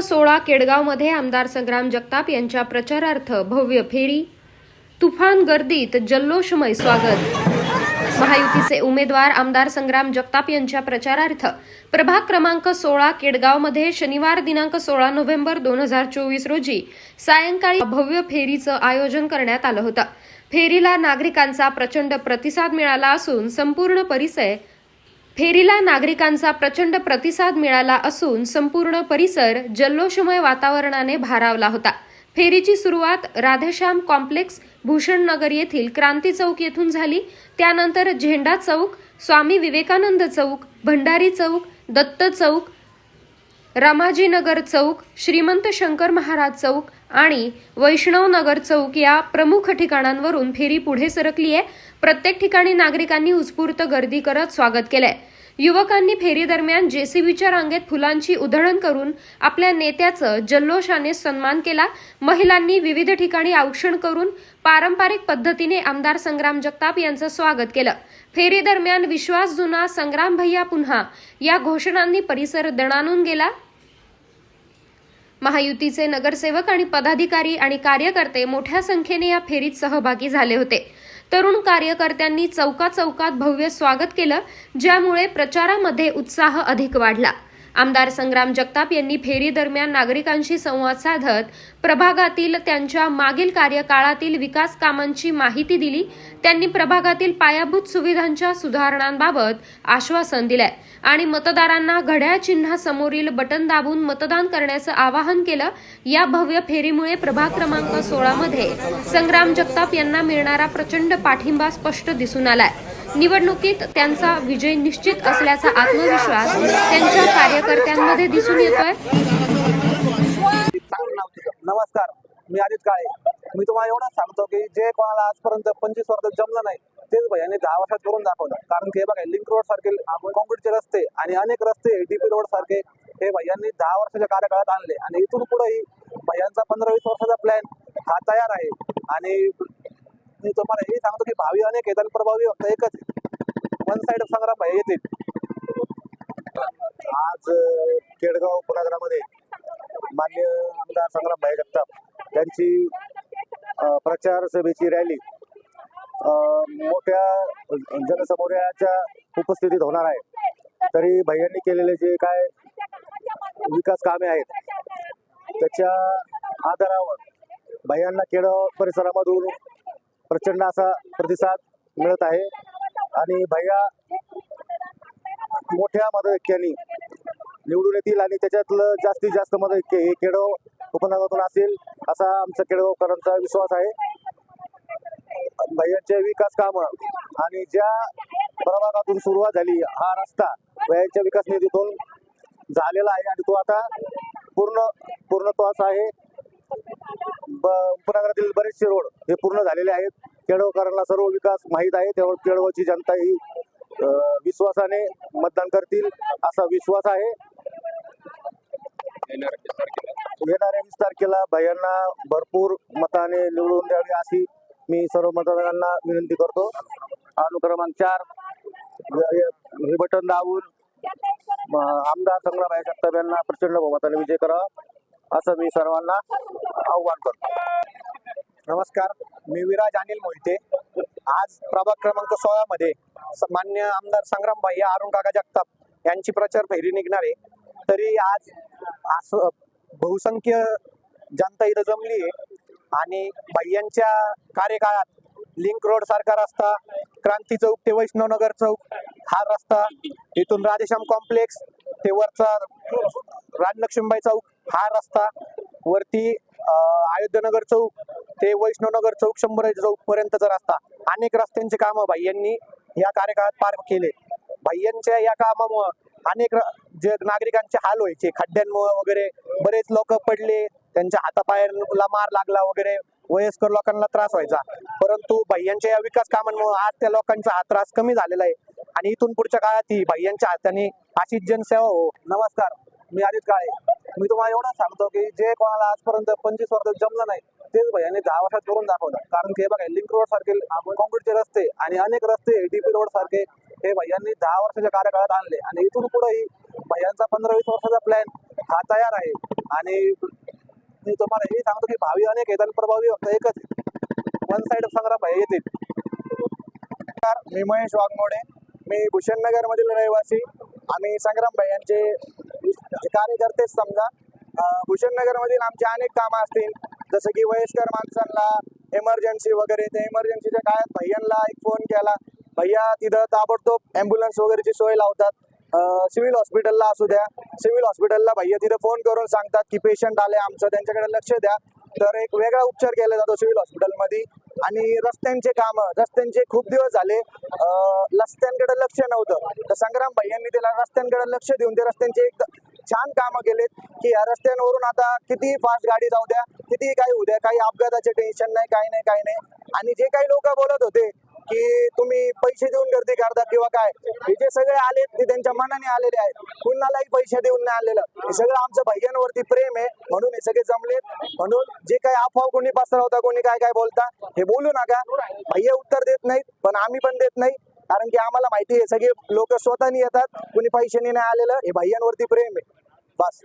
सोळा केडगावमध्ये आमदार संग्राम जगताप यांच्या प्रचारार्थ भव्य फेरी तुफान गर्दीत जल्लोषमय स्वागत. महायुतीचे उमेदवार आमदार संग्राम जगताप यांच्या प्रचारार्थ प्रभाग क्रमांक सोळा केडगावमध्ये शनिवार दिनांक सोळा नोव्हेंबर दोन हजार चोवीस रोजी सायंकाळी भव्य फेरीचं आयोजन करण्यात आलं होतं. फेरीला नागरिकांचा प्रचंड प्रतिसाद मिळाला असून संपूर्ण परिसर फेरीला नागरिकांचा प्रचंड प्रतिसाद मिळाला असून संपूर्ण परिसर जल्लोषमय वातावरणाने भारावला होता. फेरीची सुरुवात राधेश्याम कॉम्प्लेक्स भूषण नगर येथील क्रांती चौक येथून झाली. त्यानंतर झेंडा चौक स्वामी विवेकानंद चौक भंडारी चौक दत्त चौक रमाजीनगर चौक श्रीमंत शंकर महाराज चौक आणि वैष्णवनगर चौक या प्रमुख ठिकाणांवरून फेरी पुढे सरकली आहे प्रत्येक ठिकाणी नागरिकांनी उत्स्फूर्त गर्दी करत स्वागत केलंय. युवकांनी फेरीदरम्यान जेसीबीच्या रांगेत फुलांची उधळण करून आपल्या नेत्याचं जल्लोषाने सन्मान केला. महिलांनी विविध ठिकाणी औक्षण करून पारंपरिक पद्धतीने आमदार संग्राम जगताप यांचं स्वागत केलं. फेरीदरम्यान विश्वास जुना संग्राम भैया पुन्हा या घोषणांनी परिसर दणानून गेला. महायुतीचे नगरसेवक आणि पदाधिकारी आणि कार्यकर्ते मोठ्या संख्येने या फेरीत सहभागी झाले होते. तरुण कार्यकर्त्यांनी चौका चौकात भव्य स्वागत केलं ज्यामुळे प्रचारामध्ये उत्साह अधिक वाढला. आमदार संग्राम जगताप यांनी फेरी दरम्यान नागरिकांशी संवाद साधत प्रभागातील त्यांच्या मागील कार्यकाळातील विकास कामांची माहिती दिली. त्यांनी प्रभागातील पायाभूत सुविधांच्या सुधारणांबाबत आश्वासन दिलंय आणि मतदारांना घड्याळ चिन्हासमोरील बटन दाबून मतदान करण्याचं आवाहन केलं. या भव्य फेरीमुळे प्रभाग क्रमांक सोळामध्ये संग्राम जगताप यांना मिळणारा प्रचंड पाठिंबा स्पष्ट दिसून आलाय. निवडणुकीत त्यांचा विजय निश्चित असल्याचा आत्मविश्वास त्यांच्या कार्यकर्त्यांमध्ये दिसून येतोय. नमस्कार मी आदित काळे. मी तुम्हाला एवढंच सांगतो की जे कोणाला आजपर्यंत पंचवीस वर्ष जमलं नाही तेच भैयाने दहा वर्षात करून दाखवलं. कारण की हे बघा लिंक रोड सारखे कॉन्क्रीटचे रस्ते आणि अनेक रस्ते डीपी रोड सारखे हे भैयांनी दहा वर्षाच्या कार्यकाळात आणले. आणि इथून पुढेही भैयांचा पंधरा वीस वर्षाचा प्लॅन हा तयार आहे. आणि मी तुम्हाला हे सांगतो की भावी अनेक आहेत आणि प्रभावी फक्त एकच वन साइड संग्राम येतील आज केडगाव पुरागरामध्ये मान्य आमदार संग्राम भाई जगताप यांची प्रचार सभेची रॅली मोठ्या जनसमुदायाच्या उपस्थितीत होणार आहे. तरी भैयांनी केलेले जे काय विकास कामे आहेत त्याच्या आधारावर भैयांना केडगाव परिसरामधून प्रचंड असा प्रतिसाद मिळत आहे. आणि भैया मोठ्या मदतक्यानी निवडून येतील आणि त्याच्यातलं जास्तीत जास्त मदत हे केडव उपनगरातून असेल असा आमचा केडगावकरांचा विश्वास आहे. भैयांचे विकास कामं आणि ज्या प्रभागातून सुरुवात झाली हा रस्ता भैयांच्या विकास निधीतून झालेला आहे. आणि तो आता पूर्ण पूर्णत्वास आहे. उपनगरातील बरेचसे रोड हे पूर्ण झालेले आहेत. केळवकरांना सर्व विकास माहीत आहे. त्यावर केळवची जनता ही विश्वासाने मतदान करतील असा विश्वास आहे. येणाऱ्या वीस तारखेला भैयांना भरपूर मताने निवडून द्यावी अशी मी सर्व मतदारांना विनंती करतो. अनुक्रमांक चार हे बटन दाबून आमदार संग्राम जगताप यांना प्रचंड बहुमताने विजय करावा असं मी सर्वांना आव्हान करतो. नमस्कार मी विराज अनिल मोहिते. आज प्रभाग क्रमांक सोळा मध्ये मान्य आमदार संग्राम भाई अरुण काका जगताप यांची प्रचार फेरी निघणार आहे. तरी आज असं बहुसंख्य जनता इथं जमली आहे आणि भैयांच्या कार्यकाळात लिंक रोड सारखा रस्ता क्रांती चौक ते वैष्णवनगर चौक हा रस्ता इथून राधेश्याम कॉम्प्लेक्स ते वरचा राजलक्ष्मीबाई चौक हा रस्ता वरती अं, अयोध्यनगर चौक ते वैष्णवनगर चौक शंभर चौक पर्यंतचा रस्ता. अनेक रस्त्यांचे कामं भाईयांनी या कार्यकाळात पार केले. भाय्यांच्या या कामामुळं अनेक जे नागरिकांचे हाल व्हायचे. खड्ड्यांमुळे वगैरे बरेच लोक पडले. त्यांच्या हातापायाला मार लागला वगैरे. वयस्कर लोकांना त्रास व्हायचा. परंतु भैयांच्या या विकास कामांमुळे आज त्या लोकांचा हा त्रास कमी झालेला आहे. आणि इथून पुढच्या काळातही भैयांच्या हाताने अशीच जनसेवा हो. नमस्कार. मी आदित काळे. मी तुम्हाला एवढंच सांगतो की जे कोणाला आजपर्यंत पंचवीस वर्ष जमलं नाही तेच भैयाने दहा वर्षात करून दाखवलं. कारण की हे बघा लिंक रोड सारखे कॉन्क्रीटचे रस्ते आणि अनेक रस्ते डीपी रोड सारखे हे भैयांनी दहा वर्षाच्या कार्यकाळात आणले. आणि इथून पुढेही भैयांचा पंधरा वीस वर्षाचा प्लॅन हा तयार आहे. आणि मी तुम्हाला हे सांगतो की भावी अनेक आहेत आणि प्रभावी फक्त एकच वन साईड संग्राम भाई येतील. मी महेश वाघमोडे. मी भूषणनगरमधील रहिवासी. आम्ही संग्राम भाई कार्यकर्ते समजा भूषणनगरमधील आमचे अनेक कामं असतील जसं की वयस्कर माणसांना इमर्जन्सी वगैरे ते इमर्जन्सीच्या काळात भैयांना एक फोन केला. भैया तिथं ताबडतोब ॲम्ब्युलन्स वगैरेची सोय लावतात. सिव्हिल हॉस्पिटलला असू द्या. सिव्हिल हॉस्पिटलला भैया तिथं फोन करून सांगतात की पेशंट आले आमचं त्यांच्याकडे लक्ष द्या. तर एक वेगळा उपचार केला जातो सिव्हिल हॉस्पिटलमध्ये आणि रस्त्यांचे कामं रस्त्यांचे खूप दिवस झाले रस्त्यांकडे लक्ष नव्हतं. तर संग्राम भैयांनी त्याला रस्त्यांकडे लक्ष देऊन ते रस्त्यांचे एक छान कामं केलेत की या रस्त्यांवरून आता किती फास्ट गाडी जाऊ द्या किती काही होऊ द्या काही अपघाताचे टेन्शन नाही काही नाही काही नाही. आणि जे काही लोक बोलत होते की तुम्ही पैसे देऊन गर्दी करता किंवा काय हे जे सगळे आले ते त्यांच्या मनाने आलेले आहेत. कुणालाही पैसे देऊन नाही आलेलं. हे सगळं आमचं भैयांवरती प्रेम आहे. म्हणून हे सगळे जमलेत. म्हणून जे काही अफवा कोणी पसरवता कोणी काय काय बोलता हे बोलू नका. भैया उत्तर देत नाहीत पण आम्ही पण देत नाही. कारण की आम्हाला माहिती आहे सगळे लोक स्वतःनी येतात. कुणी पैशाने नाही आलेलं. हे भैयांवरती प्रेम आहे. বাস